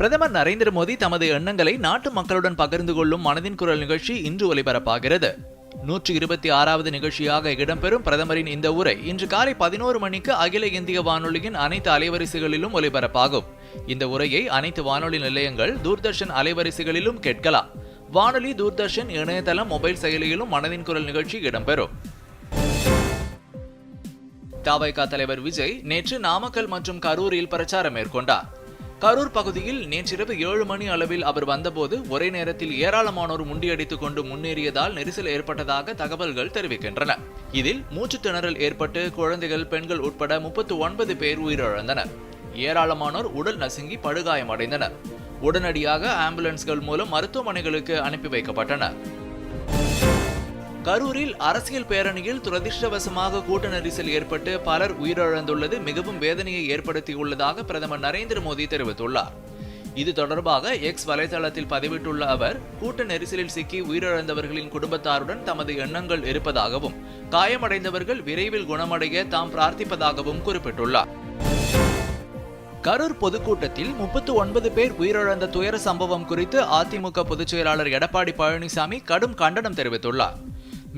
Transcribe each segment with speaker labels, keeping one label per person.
Speaker 1: பிரதமர் நரேந்திர மோடி தமது எண்ணங்களை நாட்டு மக்களுடன் பகிர்ந்து கொள்ளும் மனதின் குரல் நிகழ்ச்சி இன்று ஒலிபரப்பாகிறது நூற்றி இருபத்தி ஆறாவது நிகழ்ச்சியாக இடம்பெறும் பிரதமரின் இந்த உரை இன்று காலை பதினோரு மணிக்கு அகில இந்திய வானொலியின் அனைத்து அலைவரிசைகளிலும் ஒலிபரப்பாகும் இந்த உரையை அனைத்து வானொலி நிலையங்கள் தூர்தர்ஷன் அலைவரிசைகளிலும் கேட்கலாம் வானொலி தூர்தர்ஷன் இணையதளம் மொபைல் செயலியிலும் மனதின் குரல் நிகழ்ச்சி இடம்பெறும்
Speaker 2: தவைகா தலைவர் விஜய் நேற்று நாமக்கல் மற்றும் கரூரில் பிரச்சாரம் மேற்கொண்டார் கரூர் பகுதியில் நேற்றிரவு ஏழு மணி அளவில் அவர் வந்தபோது ஒரே நேரத்தில் ஏராளமானோர் முண்டியடித்துக் கொண்டு முன்னேறியதால் நெரிசல் ஏற்பட்டதாக தகவல்கள் தெரிவிக்கின்றன இதில் மூச்சு திணறல் ஏற்பட்டு குழந்தைகள் பெண்கள் உட்பட முப்பத்து ஒன்பது பேர் உயிரிழந்தனர் ஏராளமானோர் உடல் நசுங்கி படுகாயமடைந்தனர் உடனடியாக ஆம்புலன்ஸ்கள் மூலம் மருத்துவமனைகளுக்கு அனுப்பி வைக்கப்பட்டனர் கரூரில் அரசியல் பேரணியில் துரதிருஷ்டவசமாக கூட்ட நெரிசல் ஏற்பட்டு பலர் உயிரிழந்துள்ளது மிகவும் வேதனையை ஏற்படுத்தியுள்ளதாக பிரதமர் நரேந்திர மோடி தெரிவித்துள்ளார் இது தொடர்பாக எக்ஸ் வலைதளத்தில் பதிவிட்டுள்ள அவர் கூட்ட நெரிசலில் சிக்கி உயிரிழந்தவர்களின் குடும்பத்தாருடன் தமது எண்ணங்கள் இருப்பதாகவும் காயமடைந்தவர்கள் விரைவில் குணமடைய தாம் பிரார்த்திப்பதாகவும் குறிப்பிட்டுள்ளார் கரூர் பொதுக்கூட்டத்தில் முப்பத்து ஒன்பது பேர் உயிரிழந்த துயர சம்பவம் குறித்து அதிமுக பொதுச்செயலாளர் எடப்பாடி பழனிசாமி கடும் கண்டனம் தெரிவித்துள்ளார்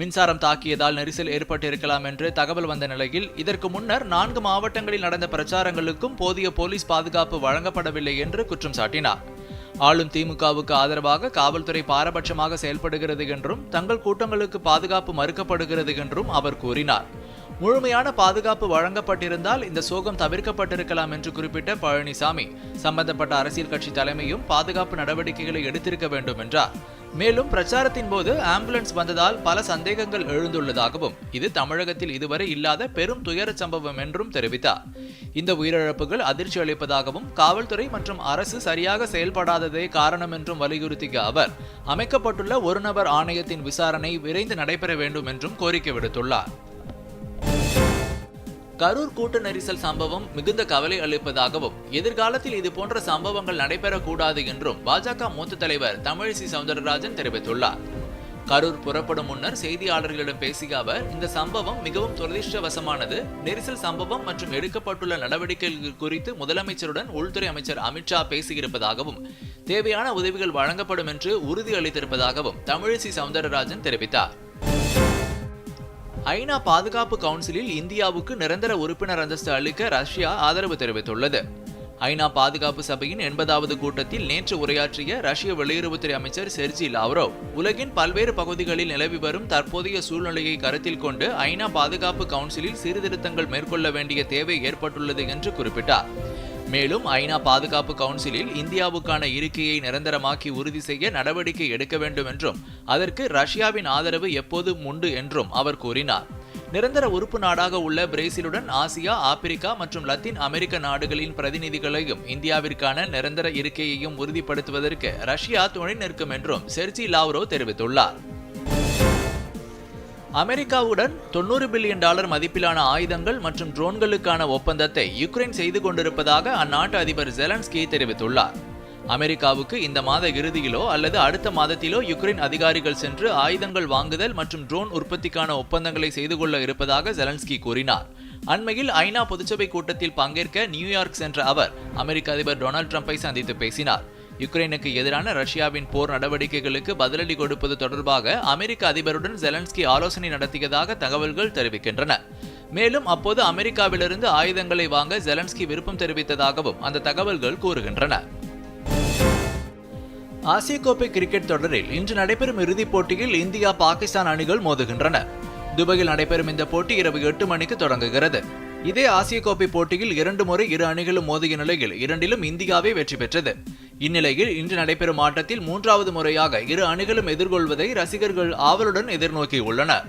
Speaker 2: மின்சாரம் தாக்கியதால் நெரிசல் ஏற்பட்டிருக்கலாம் என்று தகவல் வந்த நிலையில் இதற்கு முன்னர் நான்கு மாவட்டங்களில் நடந்த பிரச்சாரங்களுக்கும் போதிய போலீஸ் பாதுகாப்பு வழங்கப்படவில்லை என்று குற்றம் சாட்டினார் ஆளும் திமுகவுக்கு ஆதரவாக காவல்துறை பாரபட்சமாக செயல்படுகிறது என்றும் தங்கள் கூட்டங்களுக்கு பாதுகாப்பு மறுக்கப்படுகிறது என்றும் அவர் கூறினார் முழுமையான பாதுகாப்பு வழங்கப்பட்டிருந்தால் இந்த சோகம் தவிர்க்கப்பட்டிருக்கலாம் என்று குறிப்பிட்ட பழனிசாமி சம்பந்தப்பட்ட அரசியல் கட்சி தலைமையும் பாதுகாப்பு நடவடிக்கைகளை எடுத்திருக்க வேண்டும் என்றார் மேலும் பிரச்சாரத்தின் போது ஆம்புலன்ஸ் வந்ததால் பல சந்தேகங்கள் எழுந்துள்ளதாகவும் இது தமிழகத்தில் இதுவரை இல்லாத பெரும் துயர சம்பவம் என்றும் தெரிவித்தார் இந்த உயிரிழப்புகள் அதிர்ச்சி அளிப்பதாகவும் காவல்துறை மற்றும் அரசு சரியாக செயல்படாததே காரணம் என்றும் வலியுறுத்திய அவர் அமைக்கப்பட்டுள்ள ஒருநபர் ஆணையத்தின் விசாரணை விரைந்து நடைபெற வேண்டும் என்றும் கோரிக்கை விடுத்துள்ளார்
Speaker 3: கரூர் கூட்ட நெரிசல் சம்பவம் மிகுந்த கவலை அளிப்பதாகவும் எதிர்காலத்தில் இது போன்ற சம்பவங்கள் நடைபெறக்கூடாது என்றும் பாஜக மூத்த தலைவர் தமிழிசை சவுந்தரராஜன் தெரிவித்துள்ளார் கரூர் புறப்படும் முன்னர் செய்தியாளர்களிடம் பேசிய அவர் இந்த சம்பவம் மிகவும் துரதிருஷ்டவசமானது நெரிசல் சம்பவம் மற்றும் எடுக்கப்பட்டுள்ள நடவடிக்கைகள் குறித்து முதலமைச்சருடன் உள்துறை அமைச்சர் அமித்ஷா பேசியிருப்பதாகவும் தேவையான உதவிகள் வழங்கப்படும் என்று உறுதி அளித்திருப்பதாகவும் தமிழிசை சவுந்தரராஜன் தெரிவித்தார்
Speaker 4: ஐநா பாதுகாப்பு கவுன்சிலில் இந்தியாவுக்கு நிரந்தர உறுப்பினர் அந்தஸ்து அளிக்க ரஷ்யா ஆதரவு தெரிவித்துள்ளது ஐநா பாதுகாப்பு சபையின் எண்பதாவது கூட்டத்தில் நேற்று உரையாற்றிய ரஷ்ய வெளியுறவுத்துறை அமைச்சர் செர்ஜி லாவ்ரோவ் உலகின் பல்வேறு பகுதிகளில் நிலவி வரும் தற்போதைய சூழ்நிலையை கருத்தில் கொண்டு ஐநா பாதுகாப்பு கவுன்சிலில் சீர்திருத்தங்கள் மேற்கொள்ள வேண்டிய தேவை ஏற்பட்டுள்ளது என்று குறிப்பிட்டார் மேலும் ஐநா பாதுகாப்பு கவுன்சிலில் இந்தியாவுக்கான இருக்கையை நிரந்தரமாக்கி உறுதி செய்ய நடவடிக்கை எடுக்க வேண்டும் என்றும் அதற்கு ரஷ்யாவின் ஆதரவு எப்போதும் உண்டு என்றும் அவர் கூறினார் நிரந்தர உறுப்பு நாடாக உள்ள பிரேசிலுடன் ஆசியா ஆப்பிரிக்கா மற்றும் லத்தீன் அமெரிக்க நாடுகளின் பிரதிநிதிகளையும் இந்தியாவிற்கான நிரந்தர இருக்கையையும் உறுதிப்படுத்துவதற்கு ரஷ்யா துணை நிற்கும் என்றும் செர்ஜி லாவ்ரோ தெரிவித்துள்ளார்
Speaker 5: அமெரிக்காவுடன் தொண்ணூறு பில்லியன் டாலர் மதிப்பிலான ஆயுதங்கள் மற்றும் ட்ரோன்களுக்கான ஒப்பந்தத்தை யுக்ரைன் செய்து கொண்டிருப்பதாக அந்நாட்டு அதிபர் ஜெலன்ஸ்கி தெரிவித்துள்ளார் அமெரிக்காவுக்கு இந்த மாத இறுதியிலோ அல்லது அடுத்த மாதத்திலோ யுக்ரைன் அதிகாரிகள் சென்று ஆயுதங்கள் வாங்குதல் மற்றும் ட்ரோன் உற்பத்திக்கான ஒப்பந்தங்களை செய்து கொள்ள இருப்பதாக ஜெலன்ஸ்கி கூறினார் அண்மையில் ஐநா பொதுச்சபை கூட்டத்தில் பங்கேற்க நியூயார்க் சென்ற அவர் அமெரிக்க அதிபர் டொனால்ட் ட்ரம்ப்பை சந்தித்து பேசினார் யுக்ரைனுக்கு எதிரான ரஷ்யாவின் போர் நடவடிக்கைகளுக்கு பதிலடி கொடுப்பது தொடர்பாக அமெரிக்க அதிபருடன் ஜெலன்ஸ்கி ஆலோசனை நடத்தியதாக தகவல்கள் தெரிவிக்கின்றன மேலும் அப்போது அமெரிக்காவிலிருந்து ஆயுதங்களை வாங்க ஜெலன்ஸ்கி விருப்பம் தெரிவித்ததாகவும் அந்த தகவல்கள் கூறுகின்றன
Speaker 6: ஆசிய கோப்பை கிரிக்கெட் தொடரில் இன்று நடைபெறும் இறுதிப் போட்டியில் இந்தியா பாகிஸ்தான் அணிகள் மோதுகின்றன துபாயில் நடைபெறும் இந்த போட்டி இரவு எட்டு மணிக்கு தொடங்குகிறது இதே ஆசிய கோப்பை போட்டியில் இரண்டு முறை இரு அணிகளும் மோதிய நிலையில் இரண்டிலும் இந்தியாவே வெற்றி பெற்றது இந்நிலையில் இன்று நடைபெறும் ஆட்டத்தில் மூன்றாவது முறையாக இரு அணிகளும் எதிர்கொள்வதை ரசிகர்கள் ஆவலுடன் எதிர்நோக்கியுள்ளனர்